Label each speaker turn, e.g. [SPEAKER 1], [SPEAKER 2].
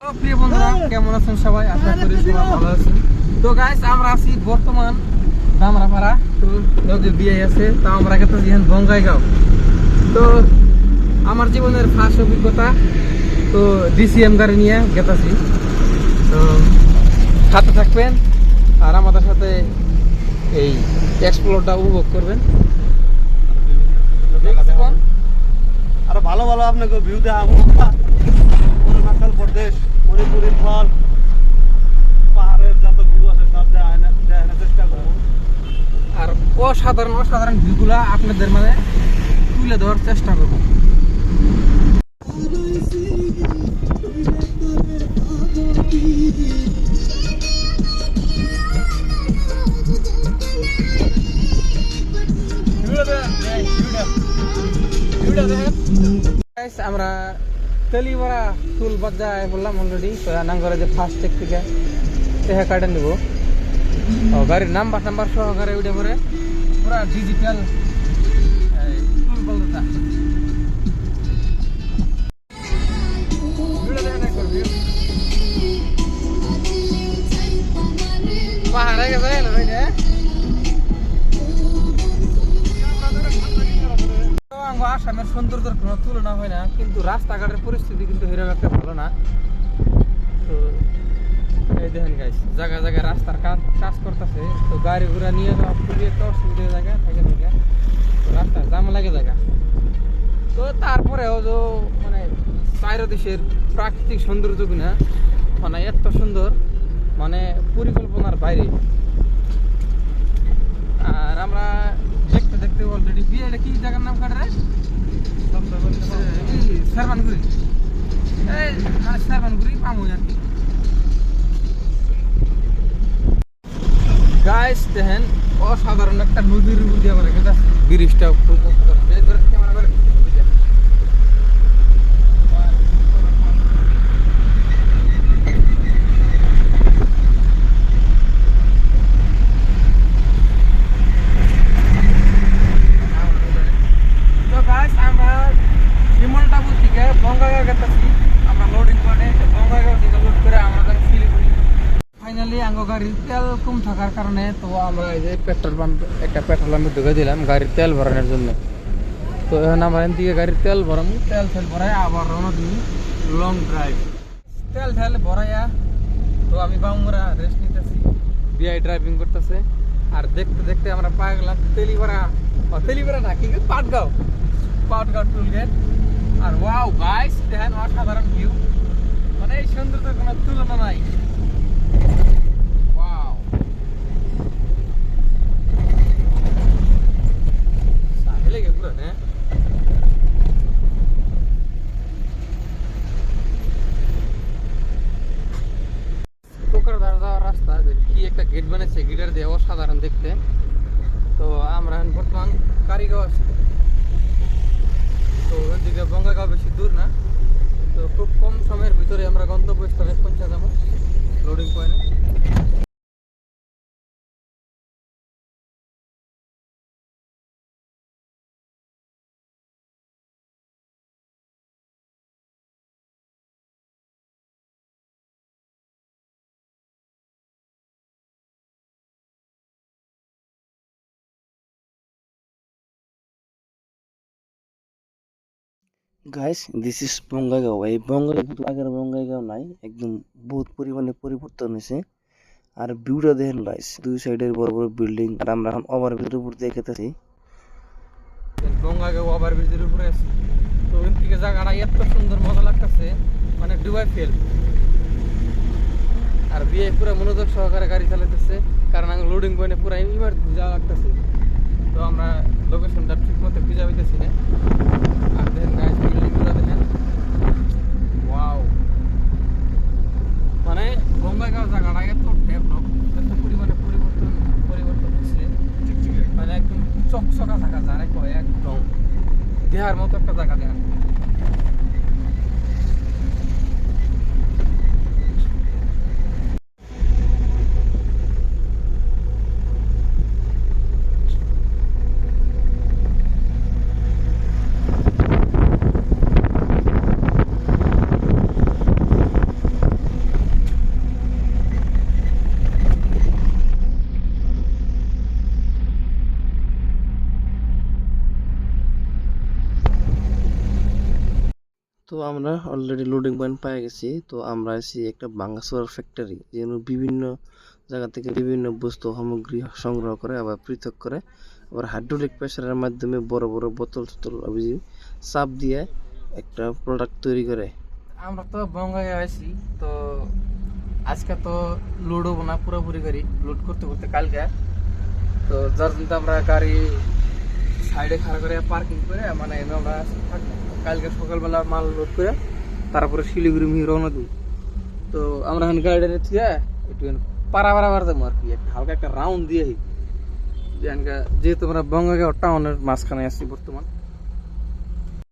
[SPEAKER 1] প্রিয় বন্ধুরা, কেমন আছেন সবাই? আশা করি ভালো আছেন। তো গাইস আমরা আছি বর্তমান দামরাপাড়া, তো নদীর বিয়ে আছে তো আমরা তো আমার জীবনের ফার্স্ট অভিজ্ঞতা, তো ডিসিএম গাড়ি নিয়ে গেতাছি। তো সাথে থাকবেন আর আমাদের সাথে এই এক্সপ্লোরটা উপভোগ করবেন।
[SPEAKER 2] আরও ভালো ভালো আপনাকে ভিউ অরুণাচল প্রদেশ মণিপুরের ফল পাহাড়ের যত ভিউ আছে সব দেখানোর চেষ্টা করব।
[SPEAKER 1] আর অসাধারণ অসাধারণ ভিউগুলা আপনাদের মানে তুলে দেওয়ার চেষ্টা করব। আমরা তেলিপাড়া টুল বাজায় বললাম অলরেডি তো নাঙ্গরে যে ফার্স্ট চেক থেকে তেহা কাটে নিব। গাড়ির নাম্বার নাম্বার সহকারে উঠে পরে পুরা ডিজিটাল টুল বলতে পাহাড়ে গেছে আসামের সৌন্দর্যের কোনো তুলনা হয় না, কিন্তু রাস্তাঘাটের পরিস্থিতি কিন্তু এরকম একটা ভালো না। তো এই দেখেন গাইস জায়গায় জায়গায় রাস্তার কাজ কাজ করতেছে, তো গাড়ি ঘোড়া নিয়ে যাওয়া খুবই একটা অসুবিধা জায়গা, থাকে থেকে। তো রাস্তার জাম লাগে জায়গা। তো তারপরেও যে মানে চাইরো দেশের প্রাকৃতিক সৌন্দর্য কিনা মানে এত সুন্দর মানে পরিকল্পনার বাইরে আর আমরা দেখতে দেখতে অলরেডি বিয়ে কি জায়গার নাম কাটে শেরবানগুড়ি এই মানে শেরবানগুড়ি পামু আর কি গাইস দেখেন, অসাধারণ একটা নদীর উপর দিয়ে আমার ব্রিজটা খুব ক্যামেরা করে তো গাইস আমরা শিমলটাপুর থেকে বঙ্গাগাঁও গেতেছি আমরা লোডিং করে বঙ্গাগাঁও থেকে লোড করে আমরা যাব শিলিগুড়ি ফাইনালি আঙ্গো গাড়ির তেল কম থাকার কারণে তো আমরা এই যে পেট্রোল পাম্প একটা পেট্রোল পাম্পে ঢুকে দিলাম, গাড়ির তেল ভরানোর জন্য। তো এখন আমরা এখান থেকে গাড়ির তেল ভরামু তেল তেল ভরাই আবার রওনা দিই লং ড্রাইভ তেল ঠেল ভরাইয়া তো আমি বামুরা রেস্ট নিতেছি। বিআই ড্রাইভিং করতেছে। আর দেখতে দেখতে আমরা পায়ে গেলাম তেলিপাড়া তেলিপাড়া না, কি পাটগাঁও। পাটগাঁও টুল গেট আর ওয়াও গাইস দেখেন অসাধারণ ভিউ মানে এই সৌন্দর্যের কোনো তুলনা নাই। যাওয়ার রাস্তা কি একটা গেট বানাইছে গেটের দিয়ে অসাধারণ দেখতে। তো আমরা বর্তমান কারিগাঁও তো ওইদিকে বঙ্গাগাঁও বেশি দূর না। তো খুব কম সময়ের ভিতরে আমরা গন্তব্যস্থলে পৌঁছে যাব। লোডিং পয়েন্টে
[SPEAKER 3] গাইস দিস ইজ বঙ্গাইগাঁও এই বঙ্গাইগাঁও কিন্তু আগের বঙ্গাইগাঁও নাই, একদম বহুত পরিমাণে পরিবর্তন হয়েছে। আর ভিউটা দেখেন গাইস দুই সাইডের বড় বড় বিল্ডিং আর আমরা এখন ওভার ব্রিজের উপর দিয়ে খেতেছি।
[SPEAKER 1] গঙ্গাকে ওভার ব্রিজের উপরে আছে। তো ওই থেকে জায়গাটা এত সুন্দর মজা লাগতেছে মানে ডুবাই ফেল আর বিয়ে পুরো মনোযোগ সহকারে গাড়ি চালাতেছে কারণ আমি লোডিং পয়েন্টে পুরো ইমার্জেন্সি যাওয়া লাগতেছে। তো আমরা লোকেশনটা ঠিক মতো খুঁজে পেতেছি না। আর দেখেন ওয়াও মানে গঙ্গাগাঁও জায়গাটা এত ডেভেলপ এত পরিমাণে পরিবর্তন পরিবর্তন হচ্ছে। মানে একদম চকচকা থাকা যায় একদম দেহার মতো একটা জায়গা দেয়
[SPEAKER 3] আমরা অলরেডি লোডিং পয়েন্ট পেয়ে গেছি। তো আমরা আছি একটা বাঙ্গাসোয়ার ফ্যাক্টরি যেন বিভিন্ন জায়গা থেকে বিভিন্ন বস্তু, সামগ্রী সংগ্রহ করে, আবার পৃথক করে, আবার হাইড্রোলিক প্রেসারের মাধ্যমে বড় বড় বোতল টোতল চাপ দিয়ে একটা প্রোডাক্ট তৈরি করে।
[SPEAKER 1] আমরা তো বঙ্গায় আছি তো আজকে তো লোড হব না, পুরোপুরি গাড়ি লোড করতে করতে কালকে। তো যার জন্য আমরা গাড়ি সাইডে খাড়া করে পার্কিং করে মানে আমরা কালকে সকালবেলা মাল লোড করে তারপরে শিলিগুড়ি মিহি রওনা দিই। তো আমরা এখন গাড়িটা থেকে একটু পাড়া পাড়াবার যাব আর কি হালকা একটা রাউন্ড দিয়ে যেহেতু আমরা বঙ্গাগাঁও টাউনের মাঝখানে আছি বর্তমান